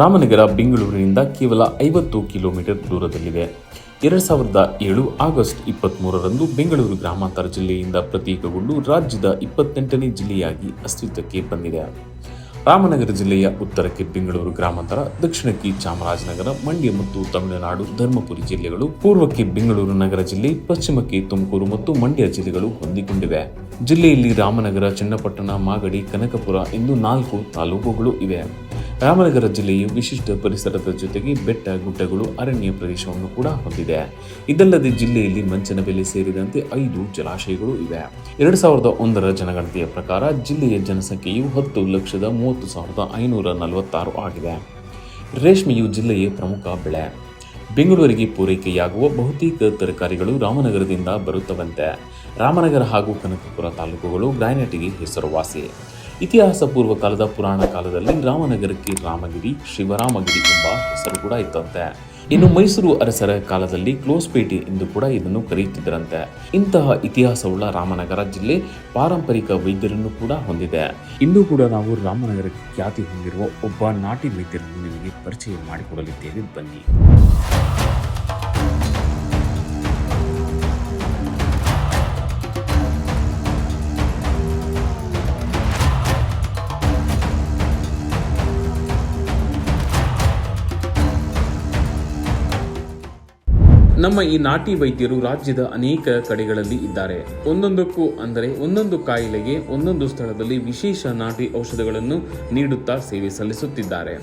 ರಾಮನಗರ ಬೆಂಗಳೂರಿನಿಂದ ಕೇವಲ ಐವತ್ತು ಕಿಲೋಮೀಟರ್ ದೂರದಲ್ಲಿದೆ. ಎರಡ್ ಸಾವಿರದ ಏಳು ಆಗಸ್ಟ್ ಇಪ್ಪತ್ತ್ಮೂರರಂದು ಬೆಂಗಳೂರು ಗ್ರಾಮಾಂತರ ಜಿಲ್ಲೆಯಿಂದ ಪ್ರತ್ಯೇಕಗೊಂಡು ರಾಜ್ಯದ ಇಪ್ಪತ್ತೆಂಟನೇ ಜಿಲ್ಲೆಯಾಗಿ ಅಸ್ತಿತ್ವಕ್ಕೆ ಬಂದಿದೆ. ರಾಮನಗರ ಜಿಲ್ಲೆಯ ಉತ್ತರಕ್ಕೆ ಬೆಂಗಳೂರು ಗ್ರಾಮಾಂತರ, ದಕ್ಷಿಣಕ್ಕೆ ಚಾಮರಾಜನಗರ, ಮಂಡ್ಯ ಮತ್ತು ತಮಿಳುನಾಡು, ಧರ್ಮಪುರಿ ಜಿಲ್ಲೆಗಳು, ಪೂರ್ವಕ್ಕೆ ಬೆಂಗಳೂರು ನಗರ ಜಿಲ್ಲೆ, ಪಶ್ಚಿಮಕ್ಕೆ ತುಮಕೂರು ಮತ್ತು ಮಂಡ್ಯ ಜಿಲ್ಲೆಗಳು ಹೊಂದಿಕೊಂಡಿವೆ. ಜಿಲ್ಲೆಯಲ್ಲಿ ರಾಮನಗರ, ಚನ್ನಪಟ್ಟಣ, ಮಾಗಡಿ, ಕನಕಪುರ ಎಂದು ನಾಲ್ಕು ತಾಲೂಕುಗಳು ಇವೆ. ರಾಮನಗರ ಜಿಲ್ಲೆಯು ವಿಶಿಷ್ಟ ಪರಿಸರದ ಜೊತೆಗೆ ಬೆಟ್ಟ, ಗುಡ್ಡಗಳು, ಅರಣ್ಯ ಪ್ರದೇಶವನ್ನು ಕೂಡ ಹೊಂದಿದೆ. ಇದಲ್ಲದೆ ಜಿಲ್ಲೆಯಲ್ಲಿ ಮಂಚನ ಬೆಲೆ ಸೇರಿದಂತೆ ಐದು ಜಲಾಶಯಗಳು ಇವೆ. ಎರಡು ಸಾವಿರದ ಒಂದರ ಜನಗಣತಿಯ ಪ್ರಕಾರ ಜಿಲ್ಲೆಯ ಜನಸಂಖ್ಯೆಯು ಹತ್ತು ಲಕ್ಷದ ಮೂವತ್ತು ಸಾವಿರದ ಐನೂರ ನಲವತ್ತಾರು ಆಗಿದೆ. ರೇಷ್ಮೆಯು ಜಿಲ್ಲೆಯ ಪ್ರಮುಖ ಬೆಳೆ. ಬೆಂಗಳೂರಿಗೆ ಪೂರೈಕೆಯಾಗುವ ಬಹುತೇಕ ತರಕಾರಿಗಳು ರಾಮನಗರದಿಂದ ಬರುತ್ತವಂತೆ. ರಾಮನಗರ ಹಾಗೂ ಕನಕಪುರ ತಾಲೂಕುಗಳು ಗ್ರಾನೈಟ್ಗೆ ಹೆಸರುವಾಸಿ. ಇತಿಹಾಸ ಪೂರ್ವ ಕಾಲದ ಪುರಾಣ ಕಾಲದಲ್ಲಿ ರಾಮನಗರಕ್ಕೆ ರಾಮಗಿರಿ, ಶಿವರಾಮಗಿರಿ ಎಂಬ ಹೆಸರು ಕೂಡ ಇತ್ತಂತೆ. ಇನ್ನು ಮೈಸೂರು ಅರಸರ ಕಾಲದಲ್ಲಿ ಕ್ಲೋಸ್ಪೇಟೆ ಎಂದು ಕೂಡ ಇದನ್ನು ಕರೆಯುತ್ತಿದ್ದರಂತೆ. ಇಂತಹ ಇತಿಹಾಸವುಳ್ಳ ರಾಮನಗರ ಜಿಲ್ಲೆ ಪಾರಂಪರಿಕ ವೈದ್ಯರನ್ನು ಕೂಡ ಹೊಂದಿದೆ. ಇಂದು ಕೂಡ ನಾವು ರಾಮನಗರಕ್ಕೆ ಖ್ಯಾತಿ ಹೊಂದಿರುವ ಒಬ್ಬ ನಾಟಿ ವೈದ್ಯರನ್ನು ನಿಮಗೆ ಪರಿಚಯ ಮಾಡಿಕೊಡಲಿದ್ದೇವೆ. ಬನ್ನಿ. ನಮ್ಮ ಈ ನಾಟಿ ವೈದ್ಯರು ರಾಜ್ಯದ ಅನೇಕ ಕಡೆಗಳಲ್ಲಿ ಇದ್ದಾರೆ. ಒಂದೊಂದಕ್ಕೂ ಅಂದರೆ ಒಂದೊಂದು ಕಾಯಿಲೆಗೆ ಒಂದೊಂದು ಸ್ಥಳದಲ್ಲಿ ವಿಶೇಷ ನಾಟಿ ಔಷಧಗಳನ್ನು ನೀಡುತ್ತಾ ಸೇವೆ ಸಲ್ಲಿಸುತ್ತಿದ್ದಾರೆ.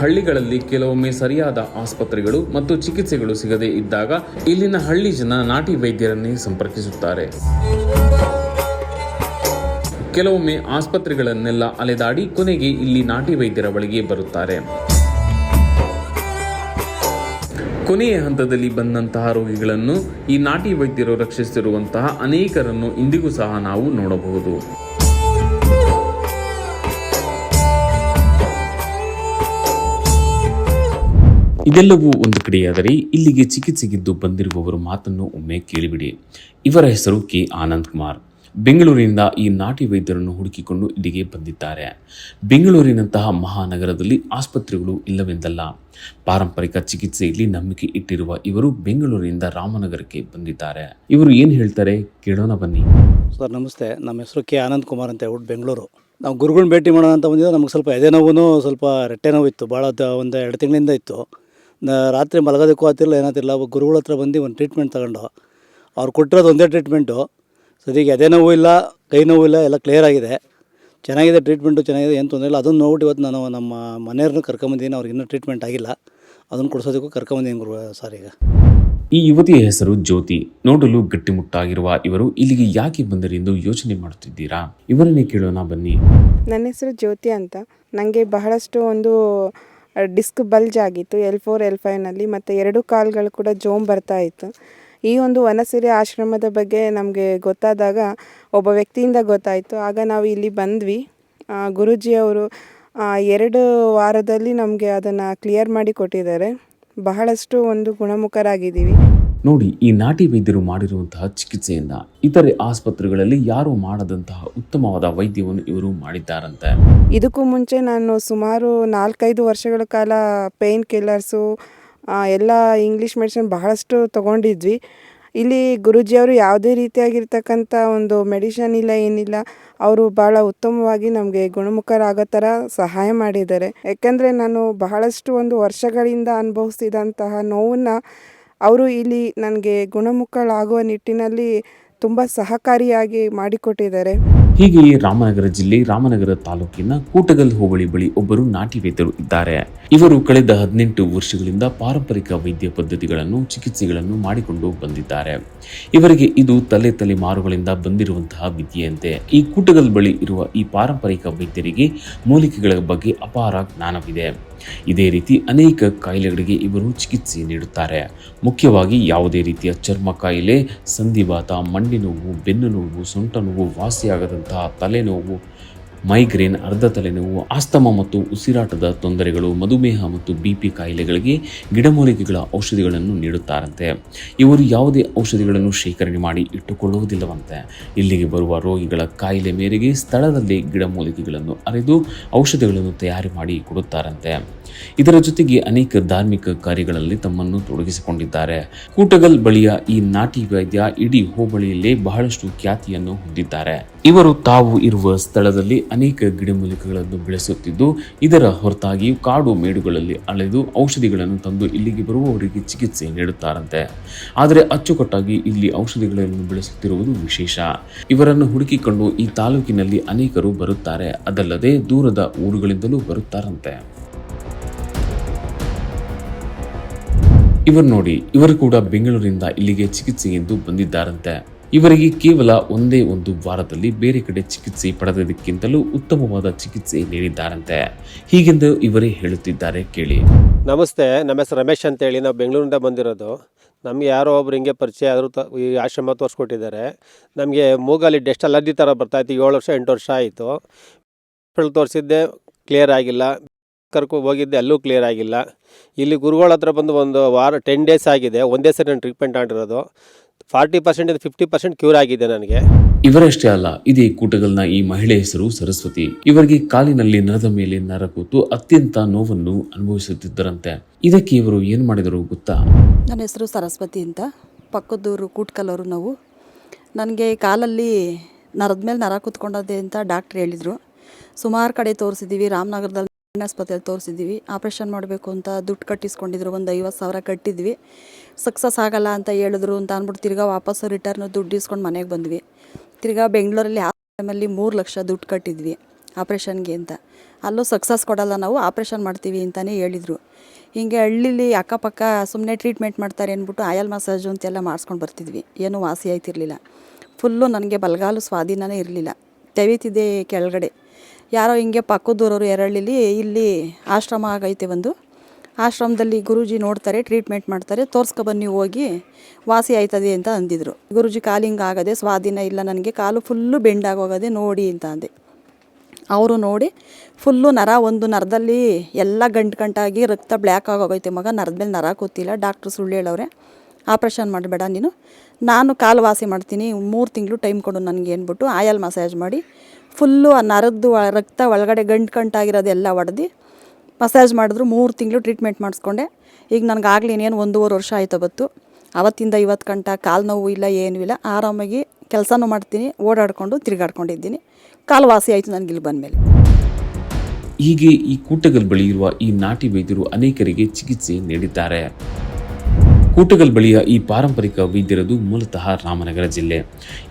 ಹಳ್ಳಿಗಳಲ್ಲಿ ಕೆಲವೊಮ್ಮೆ ಸರಿಯಾದ ಆಸ್ಪತ್ರೆಗಳು ಮತ್ತು ಚಿಕಿತ್ಸೆಗಳು ಸಿಗದೇ ಇದ್ದಾಗ ಇಲ್ಲಿನ ಹಳ್ಳಿ ಜನ ನಾಟಿ ವೈದ್ಯರನ್ನೇ ಸಂಪರ್ಕಿಸುತ್ತಾರೆ. ಕೆಲವೊಮ್ಮೆ ಆಸ್ಪತ್ರೆಗಳನ್ನೆಲ್ಲ ಅಲೆದಾಡಿ ಕೊನೆಗೆ ಇಲ್ಲಿ ನಾಟಿ ವೈದ್ಯರ ಬಳಿಗೆ ಬರುತ್ತಾರೆ. ಕೊನೆಯ ಹಂತದಲ್ಲಿ ಬಂದಂತಹ ರೋಗಿಗಳನ್ನು ಈ ನಾಟಿ ವೈದ್ಯರು ರಕ್ಷಿಸಿರುವಂತಹ ಅನೇಕರನ್ನು ಇಂದಿಗೂ ಸಹ ನಾವು ನೋಡಬಹುದು. ಇದೆಲ್ಲವೂ ಒಂದು ಕಡೆಯಾದರೆ ಇಲ್ಲಿಗೆ ಚಿಕಿತ್ಸೆಗಿದ್ದು ಬಂದಿರುವವರ ಮಾತನ್ನು ಒಮ್ಮೆ ಕೇಳಿಬಿಡಿ. ಇವರ ಹೆಸರು ಕೆ. ಆನಂದ್ ಕುಮಾರ್. ಬೆಂಗಳೂರಿನಿಂದ ಈ ನಾಟಿ ವೈದ್ಯರನ್ನು ಹುಡುಕಿಕೊಂಡು ಇಲ್ಲಿಗೆ ಬಂದಿದ್ದಾರೆ. ಬೆಂಗಳೂರಿನಂತಹ ಮಹಾನಗರದಲ್ಲಿ ಆಸ್ಪತ್ರೆಗಳು ಇಲ್ಲವೆಂದಲ್ಲ. ಪಾರಂಪರಿಕ ಚಿಕಿತ್ಸೆಯಲ್ಲಿ ನಂಬಿಕೆ ಇಟ್ಟಿರುವ ಇವರು ಬೆಂಗಳೂರಿನಿಂದ ರಾಮನಗರಕ್ಕೆ ಬಂದಿದ್ದಾರೆ. ಇವರು ಏನು ಹೇಳ್ತಾರೆ? ಕೇಳೋಣ ಬನ್ನಿ. ಸರ್, ನಮಸ್ತೆ. ನಮ್ಮ ಹೆಸರು ಕೆ. ಆನಂದ್ ಕುಮಾರ್ ಅಂತ ಹೇಳ್ಬಿಟ್ಟು ಬೆಂಗಳೂರು. ನಾವು ಗುರುಗಳನ್ನ ಭೇಟಿ ಮಾಡೋಣ ಅಂತ ಬಂದಿದ್ದು. ನಮಗೆ ಸ್ವಲ್ಪ ಎದೆ ನೋವು ಸ್ವಲ್ಪ ರೆಟ್ಟೆ ಇತ್ತು ಭಾಳ ಒಂದು ಎರಡು ತಿಂಗಳಿಂದ ಇತ್ತು. ರಾತ್ರಿ ಮಲಗೋದಕ್ಕೂ ಆಗ್ತಿಲ್ಲ ಏನಾಗ್ತಿಲ್ಲ ಗುರುಗಳ ಹತ್ರ ಬಂದು ಒಂದು ಟ್ರೀಟ್ಮೆಂಟ್ ತಗೊಂಡು. ಅವ್ರು ಕೊಟ್ಟಿರೋದು ಒಂದೇ ಟ್ರೀಟ್ಮೆಂಟು ಸದ್ಯಕ್ಕೆ ಎದೆ ನೋವು ಇಲ್ಲ ಕೈ ನೋವು ಇಲ್ಲ ಎಲ್ಲ ಕ್ಲಿಯರ್ ಆಗಿದೆ. ಚೆನ್ನಾಗಿದೆ ಟ್ರೀಟ್ಮೆಂಟು ಚೆನ್ನಾಗಿದೆ ಏನು ತೊಂದರೆ ಇಲ್ಲ. ಅದನ್ನು ನೋಡ್ಬಿಟ್ಟು ಇವತ್ತು ನಾನು ನಮ್ಮ ಮನೆಯವ್ರನ್ನ ಕರ್ಕೊಂಬಂದಿದ್ದೀನಿ ಅವ್ರಿಗೆ ಇನ್ನೂ ಟ್ರೀಟ್ಮೆಂಟ್ ಆಗಿಲ್ಲ. ಅದನ್ನು ಕೊಡಿಸೋದಕ್ಕೂ ಕರ್ಕೊಂಬಂದಿದ್ದೀನಿ ಗುರು ಸರ್ ಈಗ. ಈ ಯುವತಿಯ ಹೆಸರು ಜ್ಯೋತಿ. ನೋಡಲು ಗಟ್ಟಿಮುಟ್ಟಾಗಿರುವ ಇವರು ಇಲ್ಲಿಗೆ ಯಾಕೆ ಬಂದರೆಂದು ಯೋಚನೆ ಮಾಡುತ್ತಿದ್ದೀರಾ? ಇವರನ್ನೇ ಕೇಳೋಣ ಬನ್ನಿ. ನನ್ನ ಹೆಸರು ಜ್ಯೋತಿ ಅಂತ. ನನಗೆ ಬಹಳಷ್ಟು ಒಂದು ಡಿಸ್ಕ್ ಬಲ್ಜ್ ಆಗಿತ್ತು. ಎಲ್ ಫೋರ್ ಎಲ್ ಫೈವ್ನಲ್ಲಿ ಮತ್ತು ಎರಡು ಕಾಲುಗಳು ಕೂಡ ಜೋಮ್ ಬರ್ತಾ ಇತ್ತು. ಈ ಒಂದು ವನಸಿರಿ ಆಶ್ರಮದ ಬಗ್ಗೆ ನಮಗೆ ಗೊತ್ತಾದಾಗ ಒಬ್ಬ ವ್ಯಕ್ತಿಯಿಂದ ಗೊತ್ತಾಯಿತು. ಆಗ ನಾವು ಇಲ್ಲಿ ಬಂದ್ವಿ. ಗುರುಜಿಯವರು ಎರಡು ವಾರದಲ್ಲಿ ನಮಗೆ ಅದನ್ನು ಕ್ಲಿಯರ್ ಮಾಡಿ ಕೊಟ್ಟಿದ್ದಾರೆ. ಬಹಳಷ್ಟು ಒಂದು ಗುಣಮುಖರಾಗಿದ್ದೀವಿ. ನೋಡಿ ಈ ನಾಟಿ ವೈದ್ಯರು ಮಾಡಿರುವಂತಹ ಚಿಕಿತ್ಸೆಯಿಂದ ಇತರೆ ಆಸ್ಪತ್ರೆಗಳಲ್ಲಿ ಯಾರು ಮಾಡದಂತಹ ಉತ್ತಮವಾದ ವೈದ್ಯವನ್ನು ಇವರು ಮಾಡಿದ್ದಾರಂತೆ. ಇದಕ್ಕೂ ಮುಂಚೆ ನಾನು ಸುಮಾರು ನಾಲ್ಕೈದು ವರ್ಷಗಳ ಕಾಲ ಪೇಯ್ನ್ ಕಿಲ್ಲರ್ಸು ಎಲ್ಲ ಇಂಗ್ಲೀಷ್ ಮೆಡಿಸಿನ್ ಬಹಳಷ್ಟು ತೊಗೊಂಡಿದ್ವಿ. ಇಲ್ಲಿ ಗುರೂಜಿಯವರು ಯಾವುದೇ ರೀತಿಯಾಗಿರ್ತಕ್ಕಂಥ ಒಂದು ಮೆಡಿಷನ್ ಇಲ್ಲ, ಏನಿಲ್ಲ, ಅವರು ಭಾಳ ಉತ್ತಮವಾಗಿ ನಮಗೆ ಗುಣಮುಖರಾಗೋ ಥರ ಸಹಾಯ ಮಾಡಿದ್ದಾರೆ. ಯಾಕೆಂದರೆ ನಾನು ಬಹಳಷ್ಟು ಒಂದು ವರ್ಷಗಳಿಂದ ಅನುಭವಿಸಿದಂತಹ ನೋವನ್ನು ಅವರು ಇಲ್ಲಿ ನನಗೆ ಗುಣಮುಖಳಾಗುವ ನಿಟ್ಟಿನಲ್ಲಿ ತುಂಬ ಸಹಕಾರಿಯಾಗಿ ಮಾಡಿಕೊಟ್ಟಿದ್ದಾರೆ. ಹೀಗೆಯೇ ರಾಮನಗರ ಜಿಲ್ಲೆ, ರಾಮನಗರ ತಾಲೂಕಿನ ಕೂಟಗಲ್ ಹೋಬಳಿ ಬಳಿ ಒಬ್ಬರು ನಾಟಿ ವೈದ್ಯರು ಇದ್ದಾರೆ. ಇವರು ಕಳೆದ ಹದಿನೆಂಟು ವರ್ಷಗಳಿಂದ ಪಾರಂಪರಿಕ ವೈದ್ಯ ಪದ್ಧತಿಗಳನ್ನು, ಚಿಕಿತ್ಸೆಗಳನ್ನು ಮಾಡಿಕೊಂಡು ಬಂದಿದ್ದಾರೆ. ಇವರಿಗೆ ಇದು ತಲೆ ತಲೆಮಾರುಗಳಿಂದ ಬಂದಿರುವಂತಹ ವಿದ್ಯೆಯಂತೆ. ಈ ಕೂಟಗಲ್ ಬಳಿ ಇರುವ ಈ ಪಾರಂಪರಿಕ ವೈದ್ಯರಿಗೆ ಮೂಲಿಕೆಗಳ ಬಗ್ಗೆ ಅಪಾರ ಜ್ಞಾನವಿದೆ. ಇದೇ ರೀತಿ ಅನೇಕ ಕಾಯಿಲೆಗಳಿಗೆ ಇವರು ಚಿಕಿತ್ಸೆ ನೀಡುತ್ತಾರೆ. ಮುಖ್ಯವಾಗಿ ಯಾವುದೇ ರೀತಿಯ ಚರ್ಮ ಕಾಯಿಲೆ, ಸಂಧಿವಾತ ಮಂಡಿ ನೋವು ಬೆನ್ನು ನೋವು ಸೊಂಟ ನೋವು ವಾಸಿಯಾಗದಂತಹ ತಲೆನೋವು ಮೈಗ್ರೇನ್, ಅರ್ಧ ತಲೆನೋವು, ಆಸ್ತಮ ಮತ್ತು ಉಸಿರಾಟದ ತೊಂದರೆಗಳು, ಮಧುಮೇಹ ಮತ್ತು ಬಿ ಪಿ ಕಾಯಿಲೆಗಳಿಗೆ ಗಿಡಮೂಲಿಕೆಗಳ ಔಷಧಿಗಳನ್ನು ನೀಡುತ್ತಾರಂತೆ. ಇವರು ಯಾವುದೇ ಔಷಧಿಗಳನ್ನು ಶೇಖರಣೆ ಮಾಡಿ ಇಟ್ಟುಕೊಳ್ಳುವುದಿಲ್ಲವಂತೆ. ಇಲ್ಲಿಗೆ ಬರುವ ರೋಗಿಗಳ ಕಾಯಿಲೆ ಮೇರೆಗೆ ಸ್ಥಳದಲ್ಲಿ ಗಿಡಮೂಲಿಕೆಗಳನ್ನು ಅರೆದು ಔಷಧಿಗಳನ್ನು ತಯಾರಿ ಮಾಡಿ ಕೊಡುತ್ತಾರಂತೆ. ಇದರ ಜೊತೆಗೆ ಅನೇಕ ಧಾರ್ಮಿಕ ಕಾರ್ಯಗಳಲ್ಲಿ ತಮ್ಮನ್ನು ತೊಡಗಿಸಿಕೊಂಡಿದ್ದಾರೆ. ಕೂಟಗಲ್ ಬಳಿಯ ಈ ನಾಟಿ ವೈದ್ಯ ಇಡೀ ಹೋಬಳಿಯಲ್ಲೇ ಬಹಳಷ್ಟು ಖ್ಯಾತಿಯನ್ನು ಹೊಂದಿದ್ದಾರೆ. ಇವರು ತಾವು ಇರುವ ಸ್ಥಳದಲ್ಲಿ ಅನೇಕ ಗಿಡಮೂಲಿಕೆಗಳನ್ನು ಬೆಳೆಸುತ್ತಿದ್ದು, ಇದರ ಹೊರತಾಗಿ ಕಾಡು ಮೇಡುಗಳಲ್ಲಿ ಅಳೆದು ಔಷಧಿಗಳನ್ನು ತಂದು ಇಲ್ಲಿಗೆ ಬರುವವರಿಗೆ ಚಿಕಿತ್ಸೆ ನೀಡುತ್ತಾರಂತೆ. ಆದರೆ ಅಚ್ಚುಕಟ್ಟಾಗಿ ಇಲ್ಲಿ ಔಷಧಿಗಳನ್ನು ಬೆಳೆಸುತ್ತಿರುವುದು ವಿಶೇಷ. ಇವರನ್ನು ಹುಡುಕಿಕೊಂಡು ಈ ತಾಲೂಕಿನಲ್ಲಿ ಅನೇಕರು ಬರುತ್ತಾರೆ. ಅದಲ್ಲದೆ ದೂರದ ಊರುಗಳಿಂದಲೂ ಬರುತ್ತಾರಂತೆ. ಇವರು ನೋಡಿ, ಇವರು ಕೂಡ ಬೆಂಗಳೂರಿಂದ ಇಲ್ಲಿಗೆ ಚಿಕಿತ್ಸೆ ಎಂದು ಬಂದಿದ್ದಾರಂತೆ. ಇವರಿಗೆ ಕೇವಲ ಒಂದೇ ಒಂದು ವಾರದಲ್ಲಿ ಬೇರೆ ಕಡೆ ಚಿಕಿತ್ಸೆ ಪಡೆದಿದ್ದಕ್ಕಿಂತಲೂ ಉತ್ತಮವಾದ ಚಿಕಿತ್ಸೆ ನೀಡಿದ್ದಾರಂತೆ. ಹೀಗೆಂದು ಇವರೇ ಹೇಳುತ್ತಿದ್ದಾರೆ ಕೇಳಿ. ನಮಸ್ತೆ, ನಮ್ಮ ಹೆಸರು ರಮೇಶ್ ಅಂತೇಳಿ. ನಾವು ಬೆಂಗಳೂರಿಂದ ಬಂದಿರೋದು. ನಮಗೆ ಯಾರೋ ಒಬ್ರು ಹಿಂಗೆ ಪರಿಚಯ ಆದರೂ ತ ಈ ಆಶ್ರಮ ತೋರಿಸ್ಕೊಟ್ಟಿದ್ದಾರೆ. ನಮಗೆ ಮೂಗಲ್ಲಿ ಡೆಸ್ಟ್ ಅಲರ್ಜಿ ಥರ ಬರ್ತಾಯಿತ್ತು ಏಳು ವರ್ಷ, ಎಂಟು ವರ್ಷ ಆಯಿತು. ತೋರಿಸಿದ್ದೆ ಕ್ಲಿಯರ್ ಆಗಿಲ್ಲ. ಕರ್ಕೊ ಹೋಗಿದ್ದೆ, ಅಲ್ಲೂ ಕ್ಲಿಯರ್ ಆಗಿಲ್ಲ. ಇಲ್ಲಿ ಗುರುಗಳ ಹತ್ರ ಬಂದು ಒಂದು ವಾರ ಟೆನ್ ಡೇಸ್ ಆಗಿದೆ. ಒಂದೇ ಸರಿ ನಾನು ಟ್ರೀಟ್ಮೆಂಟ್ ಮಾಡಿರೋದು. Forty percent fifty percent cure ಆಗಿದೆ ನನಗೆ. ಇವರಷ್ಟೇ ಅಲ್ಲ ಇದೇ ಕೂಟಗಲ್ನ ಈ ಮಹಿಳೆ ಹೆಸರು ಸರಸ್ವತಿ. ಇವರಿಗೆ ಕಾಲಿನಲ್ಲಿ ನರದ ಮೇಲೆ ನರ ಕೂತು ಅತ್ಯಂತ ನೋವನ್ನು ಅನುಭವಿಸುತ್ತಿದ್ದರಂತೆ. ಇದಕ್ಕೆ ಇವರು ಏನು ಮಾಡಿದರು ಗೊತ್ತಾ? ನನ್ನ ಹೆಸರು ಸರಸ್ವತಿ ಅಂತ. ಪಕ್ಕದೂರು ಕೂಟ್ಕಲ್ಲವರು ನಾವು. ನನಗೆ ಕಾಲಲ್ಲಿ ನರದ ಮೇಲೆ ನರ ಕೂತ್ಕೊಂಡದೆ ಅಂತ ಡಾಕ್ಟ್ರ್ ಹೇಳಿದರು. ಸುಮಾರು ಕಡೆ ತೋರಿಸಿದ್ದೀವಿ ರಾಮನಗರದಲ್ಲಿ ಆಸ್ಪತ್ರೆಯಲ್ಲಿ ತೋರಿಸಿದ್ವಿ ಆಪ್ರೇಷನ್ ಮಾಡಬೇಕು ಅಂತ ದುಡ್ಡು ಕಟ್ಟಿಸ್ಕೊಂಡಿದ್ರು. ಒಂದು ಐವತ್ತು ಸಾವಿರ ಕಟ್ಟಿದ್ವಿ. ಸಕ್ಸಸ್ ಆಗಲ್ಲ ಅಂತ ಹೇಳಿದ್ರು ಅಂತ ಅಂದ್ಬಿಟ್ಟು ತಿರ್ಗಾ ವಾಪಸ್ ರಿಟರ್ನ್ ದುಡ್ಡು ಇಸ್ಕೊಂಡು ಮನೆಗೆ ಬಂದ್ವಿ. ತಿರ್ಗಾ ಬೆಂಗಳೂರಲ್ಲಿ ಆ ಟೈಮಲ್ಲಿ ಮೂರು ಲಕ್ಷ ದುಡ್ಡು ಕಟ್ಟಿದ್ವಿ ಆಪ್ರೇಷನ್ಗೆ ಅಂತ. ಅಲ್ಲೂ ಸಕ್ಸಸ್ ಕೊಡಲ್ಲ ನಾವು, ಆಪ್ರೇಷನ್ ಮಾಡ್ತೀವಿ ಅಂತಲೇ ಹೇಳಿದರು. ಹೀಗೆ ಹಳ್ಳಿಲಿ ಅಕ್ಕಪಕ್ಕ ಸುಮ್ಮನೆ ಟ್ರೀಟ್ಮೆಂಟ್ ಮಾಡ್ತಾರೆ ಅಂದ್ಬಿಟ್ಟು ಆಯಲ್ ಮಸಾಜು ಅಂತೆಲ್ಲ ಮಾಡಿಸ್ಕೊಂಡು ಬರ್ತಿದ್ವಿ. ಏನೂ ವಾಸಿ ಆಯ್ತಿರ್ಲಿಲ್ಲ. ಫುಲ್ಲು ನನಗೆ ಬಲಗಾಲು ಸ್ವಾಧೀನನೇ ಇರಲಿಲ್ಲ. ತೆವೀತಿದೆ ಕೆಳಗಡೆ. ಯಾರೋ ಹಿಂಗೆ ಪಕ್ಕದೂರವರು ಎರಳ್ಳಿಲಿ ಇಲ್ಲಿ ಆಶ್ರಮ ಆಗೈತೆ ಒಂದು ಆಶ್ರಮದಲ್ಲಿ ಗುರೂಜಿ ನೋಡ್ತಾರೆ ಟ್ರೀಟ್ಮೆಂಟ್ ಮಾಡ್ತಾರೆ. ತೋರ್ಸ್ಕೊಬನ್ನಿ ಹೋಗಿ. ವಾಸಿ ಆಯ್ತದೆ ಅಂತ ಅಂದಿದ್ರು. ಗುರೂಜಿ ಕಾಲು ಹಿಂಗೆ ಆಗದೆ, ಸ್ವಾಧೀನ ಇಲ್ಲ ನನಗೆ, ಕಾಲು ಫುಲ್ಲು ಬೆಂಡಾಗೋಗದೆ ನೋಡಿ ಅಂತ ಅಂದೆ. ಅವರು ನೋಡಿ ಫುಲ್ಲು ನರ, ಒಂದು ನರದಲ್ಲಿ ಎಲ್ಲ ಗಂಟು ಗಂಟಾಗಿ ರಕ್ತ ಬ್ಲ್ಯಾಕ್ ಆಗೋಗೈತೆ ಮಗ, ನರದ ಮೇಲೆ ನರ ಕೂತಿಲ್ಲ, ಡಾಕ್ಟ್ರು ಸುಳ್ಳು ಹೇಳವ್ರೆ. ಆಪ್ರೇಷನ್ ಮಾಡಬೇಡ ನೀನು. ನಾನು ಕಾಲು ವಾಸಿ ಮಾಡ್ತೀನಿ, ಮೂರು ತಿಂಗಳು ಟೈಮ್ ಕೊಡು ನನಗೆ ಅಂದ್ಬಿಟ್ಟು, ಆಯಲ್ ಮಸಾಜ್ ಮಾಡಿ ಫುಲ್ಲು ಆ ನರದ್ದು ರಕ್ತ ಒಳಗಡೆ ಗಂಟು ಗಂಟಾಗಿರೋದೆಲ್ಲ ಒಡೆದು ಮಸಾಜ್ ಮಾಡಿದ್ರು, ಮೂರು ತಿಂಗಳು ಟ್ರೀಟ್ಮೆಂಟ್ ಮಾಡಿಸ್ಕೊಂಡೆ. ಈಗ ನನಗಾಗಲಿ ಇನ್ನೇನು ಒಂದೂವರೆ ವರ್ಷ ಆಯಿತು ಬತ್ತು ಅವತ್ತಿಂದ ಇವತ್ತು ಗಂಟ ಕಾಲು ನೋವು ಇಲ್ಲ, ಏನೂ ಇಲ್ಲ. ಆರಾಮಾಗಿ ಕೆಲಸನೂ ಮಾಡ್ತೀನಿ, ಓಡಾಡಿಕೊಂಡು ತಿರುಗಾಡ್ಕೊಂಡಿದ್ದೀನಿ. ಕಾಲು ವಾಸಿ ಆಯಿತು ನನಗೆ ಇಲ್ಲಿ ಬಂದಮೇಲೆ. ಹೀಗೆ ಈ ಕೂಟಗಲ್ ಬಳಿ ಇರುವ ಈ ನಾಟಿ ವೈದ್ಯರು ಅನೇಕರಿಗೆ ಚಿಕಿತ್ಸೆ ನೀಡಿದ್ದಾರೆ. ಕೂಟಗಲ್ ಬಳಿಯ ಈ ಪಾರಂಪರಿಕ ವೈದ್ಯರದು ಮೂಲತಃ ರಾಮನಗರ ಜಿಲ್ಲೆ.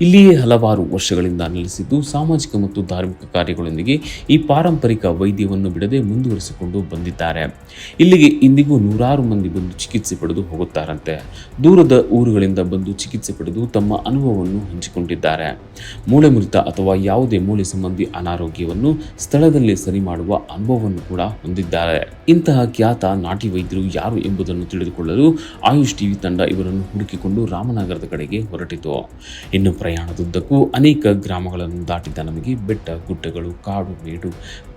ಇಲ್ಲಿಯೇ ಹಲವಾರು ವರ್ಷಗಳಿಂದ ನೆಲೆಸಿದ್ದು ಸಾಮಾಜಿಕ ಮತ್ತು ಧಾರ್ಮಿಕ ಕಾರ್ಯಗಳೊಂದಿಗೆ ಈ ಪಾರಂಪರಿಕ ವೈದ್ಯವನ್ನು ಬಿಡದೆ ಮುಂದುವರಿಸಿಕೊಂಡು ಬಂದಿದ್ದಾರೆ. ಇಲ್ಲಿಗೆ ಇಂದಿಗೂ ನೂರಾರು ಮಂದಿ ಬಂದು ಚಿಕಿತ್ಸೆ ಪಡೆದು ಹೋಗುತ್ತಾರಂತೆ. ದೂರದ ಊರುಗಳಿಂದ ಬಂದು ಚಿಕಿತ್ಸೆ ಪಡೆದು ತಮ್ಮ ಅನುಭವವನ್ನು ಹಂಚಿಕೊಂಡಿದ್ದಾರೆ. ಮೂಳೆ ಮುರಿತ ಅಥವಾ ಯಾವುದೇ ಮೂಳೆ ಸಂಬಂಧಿ ಅನಾರೋಗ್ಯವನ್ನು ಸ್ಥಳದಲ್ಲೇ ಸರಿ ಮಾಡುವ ಅನುಭವವನ್ನು ಕೂಡ ಹೊಂದಿದ್ದಾರೆ. ಇಂತಹ ಖ್ಯಾತ ನಾಟಿ ವೈದ್ಯರು ಯಾರು ಎಂಬುದನ್ನು ತಿಳಿದುಕೊಳ್ಳಲು ಆಯುಷ್ ಟಿವಿ ತಂಡ ಇವರನ್ನು ಹುಡುಕಿಕೊಂಡು ರಾಮನಗರದ ಕಡೆಗೆ ಹೊರಟಿತು. ಇನ್ನು ಪ್ರಯಾಣದುದ್ದಕ್ಕೂ ಅನೇಕ ಗ್ರಾಮಗಳನ್ನು ದಾಟಿದ ನಮಗೆ ಬೆಟ್ಟ, ಗುಡ್ಡಗಳು, ಕಾಡು, ಮೇಡು,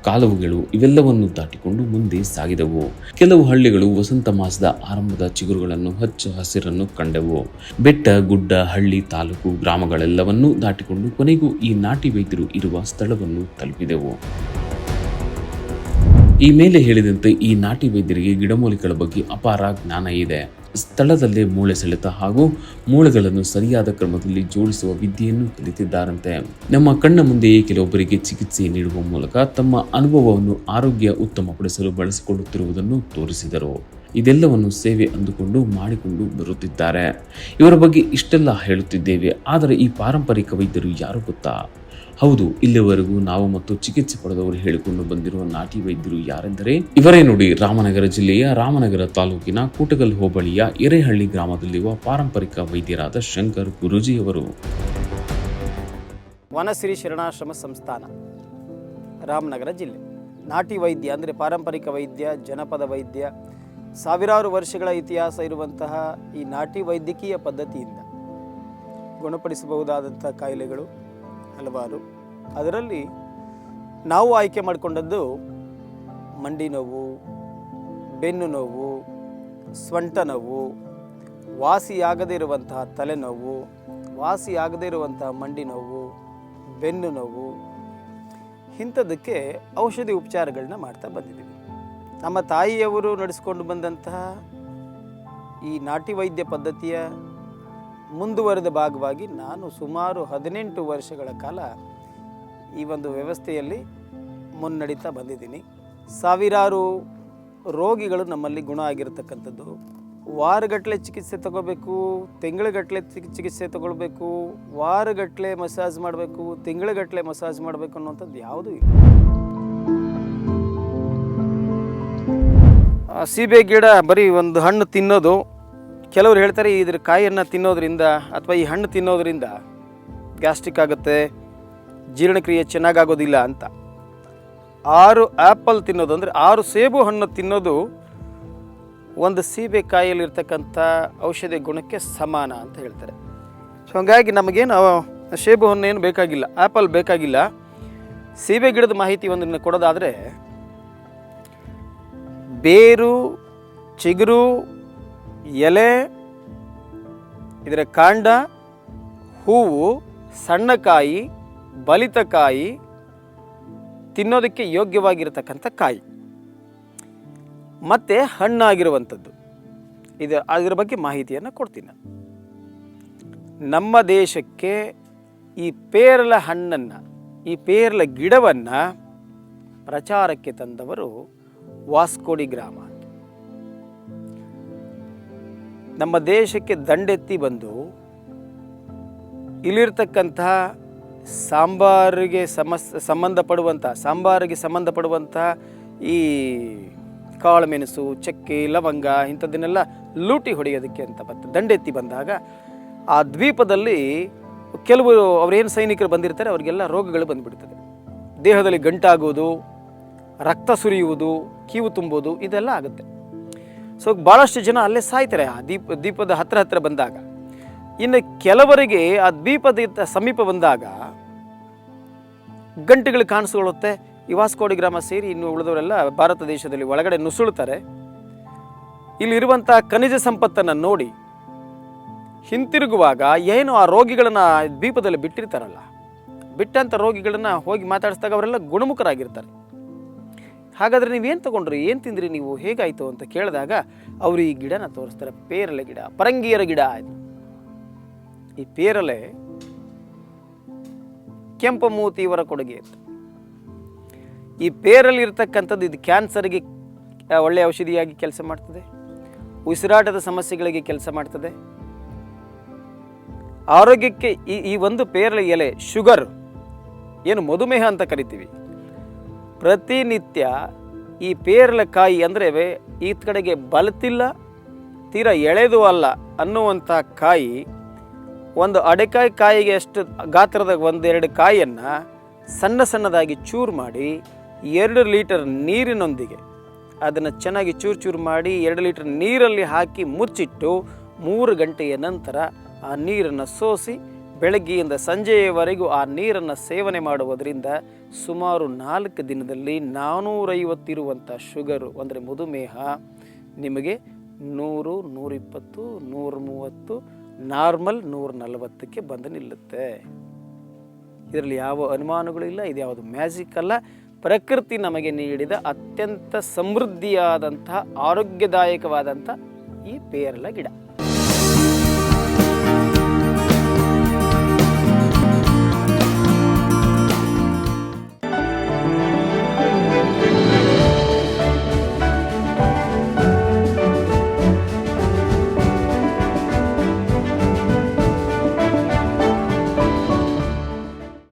ಕಾಲುವೆಗಳು ಇವೆಲ್ಲವನ್ನು ದಾಟಿಕೊಂಡು ಮುಂದೆ ಸಾಗಿದವು. ಕೆಲವು ಹಳ್ಳಿಗಳು ವಸಂತ ಮಾಸದ ಆರಂಭದ ಚಿಗುರುಗಳನ್ನು ಹಚ್ಚ ಹಸಿರನ್ನು ಕಂಡವು. ಬೆಟ್ಟ, ಗುಡ್ಡ, ಹಳ್ಳಿ, ತಾಲೂಕು ಗ್ರಾಮಗಳೆಲ್ಲವನ್ನೂ ದಾಟಿಕೊಂಡು ಕೊನೆಗೂ ಈ ನಾಟಿ ವೈದ್ಯರು ಇರುವ ಸ್ಥಳವನ್ನು ತಲುಪಿದೆವು. ಈ ಮೇಲೆ ಹೇಳಿದಂತೆ ಈ ನಾಟಿ ವೈದ್ಯರಿಗೆ ಗಿಡಮೂಲಿಕೆಗಳ ಬಗ್ಗೆ ಅಪಾರ ಜ್ಞಾನ ಇದೆ. ಸ್ಥಳದಲ್ಲೇ ಮೂಳೆ ಸೆಳೆತ ಹಾಗೂ ಮೂಳೆಗಳನ್ನು ಸರಿಯಾದ ಕ್ರಮದಲ್ಲಿ ಜೋಡಿಸುವ ವಿದ್ಯೆಯನ್ನು ಕಲಿತಿದ್ದಾರಂತೆ ನಮ್ಮ ಕಣ್ಣ ಮುಂದೆಯೇ ಕೆಲವೊಬ್ಬರಿಗೆ ಚಿಕಿತ್ಸೆ ನೀಡುವ ಮೂಲಕ ತಮ್ಮ ಅನುಭವವನ್ನು ಆರೋಗ್ಯ ಉತ್ತಮಪಡಿಸಲು ಬಳಸಿಕೊಳ್ಳುತ್ತಿರುವುದನ್ನು ತೋರಿಸಿದರು. ಇದೆಲ್ಲವನ್ನು ಸೇವೆ ಅಂದುಕೊಂಡು ಮಾಡಿಕೊಂಡು ಬರುತ್ತಿದ್ದಾರೆ. ಇವರ ಬಗ್ಗೆ ಇಷ್ಟೆಲ್ಲ ಹೇಳುತ್ತಿದ್ದೇವೆ, ಆದರೆ ಈ ಪಾರಂಪರಿಕ ವೈದ್ಯರು ಯಾರು ಗೊತ್ತಾ? ಹೌದು, ಇಲ್ಲಿವರೆಗೂ ನಾವು ಮತ್ತು ಚಿಕಿತ್ಸೆ ಪಡೆದವರು ಹೇಳಿಕೊಂಡು ಬಂದಿರುವ ನಾಟಿ ವೈದ್ಯರು ಯಾರೆಂದರೆ, ಇವರೇ ನೋಡಿ ರಾಮನಗರ ಜಿಲ್ಲೆಯ ರಾಮನಗರ ತಾಲೂಕಿನ ಕೂಟಗಲ್ ಹೋಬಳಿಯ ಎರೆಹಳ್ಳಿ ಗ್ರಾಮದಲ್ಲಿರುವ ಪಾರಂಪರಿಕ ವೈದ್ಯರಾದ ಶಂಕರ್ ಗುರೂಜಿಯವರು. ವನಶ್ರೀ ಶರಣಾಶ್ರಮ ಸಂಸ್ಥಾನ, ರಾಮನಗರ ಜಿಲ್ಲೆ. ನಾಟಿ ವೈದ್ಯ ಅಂದರೆ ಪಾರಂಪರಿಕ ವೈದ್ಯ, ಜನಪದ ವೈದ್ಯ, ಸಾವಿರಾರು ವರ್ಷಗಳ ಇತಿಹಾಸ ಇರುವಂತಹ ಈ ನಾಟಿ ವೈದ್ಯಕೀಯ ಪದ್ಧತಿಯಿಂದ ಗುಣಪಡಿಸಬಹುದಾದಂಥ ಕಾಯಿಲೆಗಳು. ಹಲವಾರು. ಅದರಲ್ಲಿ ನಾವು ಆಯ್ಕೆ ಮಾಡಿಕೊಂಡದ್ದು ಮಂಡಿ ನೋವು, ಬೆನ್ನು ನೋವು, ಸ್ವಂಟ ನೋವು, ವಾಸಿಯಾಗದೇ ಇರುವಂತಹ ತಲೆನೋವು ವಾಸಿಯಾಗದೇ ಇರುವಂತಹ ಮಂಡಿ ನೋವು, ಬೆನ್ನು ನೋವು, ಇಂಥದ್ದಕ್ಕೆ ಔಷಧಿ ಉಪಚಾರಗಳನ್ನ ಮಾಡ್ತಾ ಬಂದಿದ್ದೀವಿ. ನಮ್ಮ ತಾಯಿಯವರು ನಡೆಸ್ಕೊಂಡು ಬಂದಂತಹ ಈ ನಾಟಿ ವೈದ್ಯ ಪದ್ಧತಿಯ ಮುಂದುವರೆದ ಭಾಗವಾಗಿ ನಾನು ಸುಮಾರು ಹದಿನೆಂಟು ವರ್ಷಗಳ ಕಾಲ ಈ ಒಂದು ವ್ಯವಸ್ಥೆಯಲ್ಲಿ ಮುನ್ನಡೀತಾ ಬಂದಿದ್ದೀನಿ. ಸಾವಿರಾರು ರೋಗಿಗಳು ನಮ್ಮಲ್ಲಿ ಗುಣ ಆಗಿರತಕ್ಕಂಥದ್ದು. ವಾರಗಟ್ಟಲೆ ಚಿಕಿತ್ಸೆ ತಗೋಬೇಕು, ತಿಂಗಳಗಟ್ಟಲೆ ಚಿಕಿ- ಚಿಕಿತ್ಸೆ ತಗೊಳ್ಬೇಕು, ವಾರಗಟ್ಟಲೆ ಮಸಾಜ್ ಮಾಡಬೇಕು, ತಿಂಗಳಗಟ್ಟಲೆ ಮಸಾಜ್ ಮಾಡಬೇಕು ಅನ್ನೋಂಥದ್ದು ಯಾವುದೂ ಇಲ್ಲ. ಸೀಬೆ ಗಿಡ ಬರೀ ಒಂದು ಹಣ್ಣು ತಿನ್ನೋದು ಕೆಲವರು ಹೇಳ್ತಾರೆ, ಇದ್ರ ಕಾಯಿಯನ್ನು ತಿನ್ನೋದ್ರಿಂದ ಅಥವಾ ಈ ಹಣ್ಣು ತಿನ್ನೋದ್ರಿಂದ ಗ್ಯಾಸ್ಟ್ರಿಕ್ ಆಗುತ್ತೆ, ಜೀರ್ಣಕ್ರಿಯೆ ಚೆನ್ನಾಗಾಗೋದಿಲ್ಲ ಅಂತ. ಆರು ಆ್ಯಪಲ್ ತಿನ್ನೋದು ಅಂದರೆ ಆರು ಸೇಬು ಹಣ್ಣು ತಿನ್ನೋದು ಒಂದು ಸೀಬೆಕಾಯಿಯಲ್ಲಿರ್ತಕ್ಕಂಥ ಔಷಧಿ ಗುಣಕ್ಕೆ ಸಮಾನ ಅಂತ ಹೇಳ್ತಾರೆ. ಸೊ ಹಾಗಾಗಿ ನಮಗೇನು ಸೇಬು ಹಣ್ಣು ಏನು ಬೇಕಾಗಿಲ್ಲ ಆ್ಯಪಲ್ ಬೇಕಾಗಿಲ್ಲ. ಸೀಬೆ ಗಿಡದ ಮಾಹಿತಿ ಒಂದನ್ನು ಕೊಡೋದಾದರೆ, ಬೇರು, ಚಿಗುರು ಎಲೆ, ಇದರ ಕಾಂಡ, ಹೂವು, ಸಣ್ಣ ಕಾಯಿ, ಬಲಿತ ಕಾಯಿ, ತಿನ್ನೋದಕ್ಕೆ ಯೋಗ್ಯವಾಗಿರತಕ್ಕಂಥ ಕಾಯಿ. ಮತ್ತು ಹಣ್ಣಾಗಿರುವಂಥದ್ದು. ಇದು ಅದರ ಬಗ್ಗೆ ಮಾಹಿತಿಯನ್ನು ಕೊಡ್ತೀನಿ. ನಮ್ಮ ದೇಶಕ್ಕೆ ಈ ಪೇರಲ ಹಣ್ಣನ್ನು, ಈ ಪೇರಲ ಗಿಡವನ್ನು ಪ್ರಚಾರಕ್ಕೆ ತಂದವರು ವಾಸ್ಕೋಡಿ ಗ್ರಾಮ. ನಮ್ಮ ದೇಶಕ್ಕೆ ದಂಡೆತ್ತಿ ಬಂದು ಇಲ್ಲಿರ್ತಕ್ಕಂತಹ ಸಾಂಬಾರಿಗೆ ಸಮಸ್, ಸಂಬಂಧಪಡುವಂಥ, ಸಾಂಬಾರಿಗೆ ಸಂಬಂಧಪಡುವಂಥ ಈ ಕಾಳುಮೆಣಸು, ಚಕ್ಕೆ, ಲವಂಗ ಇಂಥದ್ದನ್ನೆಲ್ಲ ಲೂಟಿ ಹೊಡೆಯೋದಕ್ಕೆ ಅಂತ ಬಂತು ದಂಡೆತ್ತಿ ಬಂದಾಗ ಆ ದ್ವೀಪದಲ್ಲಿ ಕೆಲವು ಅವರೇನು ಸೈನಿಕರು ಬಂದಿರ್ತಾರೆ ಅವರಿಗೆಲ್ಲ ರೋಗಗಳು ಬಂದುಬಿಡ್ತದೆ. ದೇಹದಲ್ಲಿ ಗಂಟಾಗೋದು, ರಕ್ತ ಸುರಿಯುವುದು, ಕೀವು ತುಂಬುವುದು ಇದೆಲ್ಲ ಆಗುತ್ತೆ. ಸೊ ಭಾಳಷ್ಟು ಜನ ಅಲ್ಲೇ ಸಾಯ್ತಾರೆ ಆ ದೀಪ, ದೀಪದ ಹತ್ತಿರ ಹತ್ತಿರ ಬಂದಾಗ. ಇನ್ನು ಕೆಲವರಿಗೆ ಆ ದ್ವೀಪದ ಸಮೀಪ ಬಂದಾಗ ಗಂಟೆಗಳು ಕಾಣಿಸ್ಕೊಳ್ಳುತ್ತೆ. ಈ ವಾಸ್ಕೋಡಿ ಗ್ರಾಮ ಸೇರಿ ಇನ್ನು ಉಳಿದವರೆಲ್ಲ ಭಾರತ ದೇಶದಲ್ಲಿ ಒಳಗಡೆ ನುಸುಳ್ತಾರೆ ಇಲ್ಲಿರುವಂಥ ಖನಿಜ ಸಂಪತ್ತನ್ನು ನೋಡಿ ಹಿಂತಿರುಗುವಾಗ ಏನು ಆ ರೋಗಿಗಳನ್ನು ದ್ವೀಪದಲ್ಲಿ ಬಿಟ್ಟಿರ್ತಾರಲ್ಲ ಬಿಟ್ಟಂಥ ರೋಗಿಗಳನ್ನು ಹೋಗಿ ಮಾತಾಡಿಸಿದಾಗ ಅವರೆಲ್ಲ ಗುಣಮುಖರಾಗಿರ್ತಾರೆ. ಹಾಗಾದರೆ ನೀವೇನು ತೊಗೊಂಡ್ರಿ? ಏನು ತಿಂದ್ರಿ ನೀವು? ಹೇಗಾಯಿತು ಅಂತ ಕೇಳಿದಾಗ, ಅವರು ಈ ಗಿಡನ ತೋರಿಸ್ತಾರೆ. ಪೇರಲೆ ಗಿಡ, ಪರಂಗಿಯರ ಗಿಡ ಆಯಿತು. ಈ ಪೇರಲೆ ಕೆಂಪು ಮೂತಿಯವರ ಕೊಡುಗೆ ಅಂತ ಈ ಪೇರಲ್ಲಿ ಇರ್ತಕ್ಕಂಥದ್ದು ಇದು ಕ್ಯಾನ್ಸರ್ಗೆ ಒಳ್ಳೆಯ ಔಷಧಿಯಾಗಿ ಕೆಲಸ ಮಾಡ್ತದೆ. ಉಸಿರಾಟದ ಸಮಸ್ಯೆಗಳಿಗೆ ಕೆಲಸ ಮಾಡ್ತದೆ. ಆರೋಗ್ಯಕ್ಕೆ ಈ ಈ ಒಂದು ಪೇರಲೆ ಎಲೆ, ಶುಗರ್, ಏನು ಮಧುಮೇಹ ಅಂತ ಕರಿತೀವಿ. ಪ್ರತಿನಿತ್ಯ ಈ ಪೇರಲೆಕಾಯಿ ಅಂದರೆ ಈ ಕಡೆಗೆ ಬಲತಿಲ್ಲ, ತೀರಾ ಎಳೆದು ಅಲ್ಲ ಅನ್ನುವಂಥ ಕಾಯಿ, ಒಂದು ಅಡೆಕಾಯಿ ಕಾಯಿಗೆ ಎಷ್ಟು ಗಾತ್ರದ ಒಂದೆರಡು ಕಾಯಿಯನ್ನು ಸಣ್ಣ ಸಣ್ಣದಾಗಿ ಚೂರು ಮಾಡಿ, ಎರಡು ಲೀಟರ್ ನೀರಿನೊಂದಿಗೆ ಅದನ್ನು ಚೆನ್ನಾಗಿ ಚೂರು ಚೂರು ಮಾಡಿ, ಎರಡು ಲೀಟರ್ ನೀರಲ್ಲಿ ಹಾಕಿ ಮುಚ್ಚಿಟ್ಟು ಮೂರು ಗಂಟೆಯ ನಂತರ ಆ ನೀರನ್ನು ಸೋಸಿ ಬೆಳಗ್ಗೆಯಿಂದ ಸಂಜೆಯವರೆಗೂ ಆ ನೀರನ್ನು ಸೇವನೆ ಮಾಡುವುದರಿಂದ ಸುಮಾರು ನಾಲ್ಕು ದಿನದಲ್ಲಿ ನಾನ್ನೂರೈವತ್ತಿರುವಂಥ ಶುಗರು ಅಂದರೆ ಮಧುಮೇಹ ನಿಮಗೆ ನೂರು, ನೂರಿಪ್ಪತ್ತು ನೂರ ಮೂವತ್ತು ನಾರ್ಮಲ್ ನೂರ ನಲವತ್ತಕ್ಕೆ ಬಂದು ನಿಲ್ಲುತ್ತೆ. ಇದರಲ್ಲಿ ಯಾವ ಅನುಮಾನಗಳು ಇಲ್ಲ, ಇದು ಯಾವುದು ಮ್ಯಾಜಿಕ್ ಅಲ್ಲ. ಪ್ರಕೃತಿ ನಮಗೆ ನೀಡಿದ ಅತ್ಯಂತ ಸಮೃದ್ಧಿಯಾದಂತಹ ಆರೋಗ್ಯದಾಯಕವಾದಂಥ ಈ ಪೇರಲ ಗಿಡ.